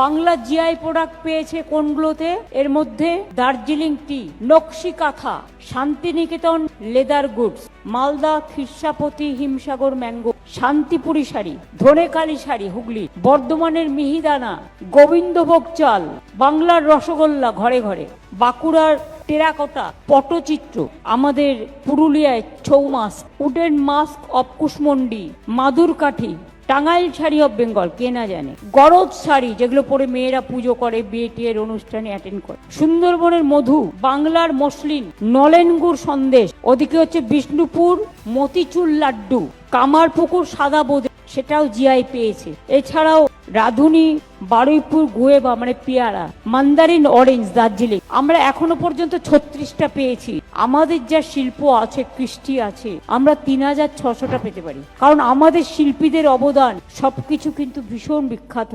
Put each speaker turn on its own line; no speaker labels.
Bangla GI product পেয়েছে কোনগুলোতে? এর মধ্যে Darjeeling tea Nakshi Kantha Shantiniketan leather goods Malda Khirsapati Himsagar mango Shantipuri sari Dhaniakhali sari, Hooghly, বর্ধমানের মিহিদানা, গোবিন্দভোগ চাল, বাংলার রসগোল্লা ঘরে ঘরে, বাঁকুড়ার টেরাকোটা, পটচিত্র, আমাদের পুরুলিয়ায় Chhau mask wooden mask of Kushmandi Madur Kathi Tangail sari of Bengal, কে না জানে? গরজ শাড়ি যেগুলো পরে মেয়েরা পুজো করে, বিয়ে টিয়ের অনুষ্ঠানে অ্যাটেন্ড করে। সুন্দরবনের মধু, বাংলার মসলিন নলেনগুড় সন্দেশ, ওদিকে হচ্ছে বিষ্ণুপুর, মতিচুর লাড্ডু, কামারপুকুর সাদা বোঁদে, সেটাও জিআই পেয়েছে। এছাড়াও রাধুনি, বারুইপুর গুয়েবা মানে পেয়ারা, মান্দারিন, অরেঞ্জ, দার্জিলিং। আমরা এখনও পর্যন্ত ছত্রিশটা পেয়েছি। আমাদের যা শিল্প আছে, কৃষ্টি আছে, আমরা তিন হাজার ছশোটা পেতে পারি। কারণ আমাদের শিল্পীদের অবদান, সবকিছু কিন্তু ভীষণ বিখ্যাত।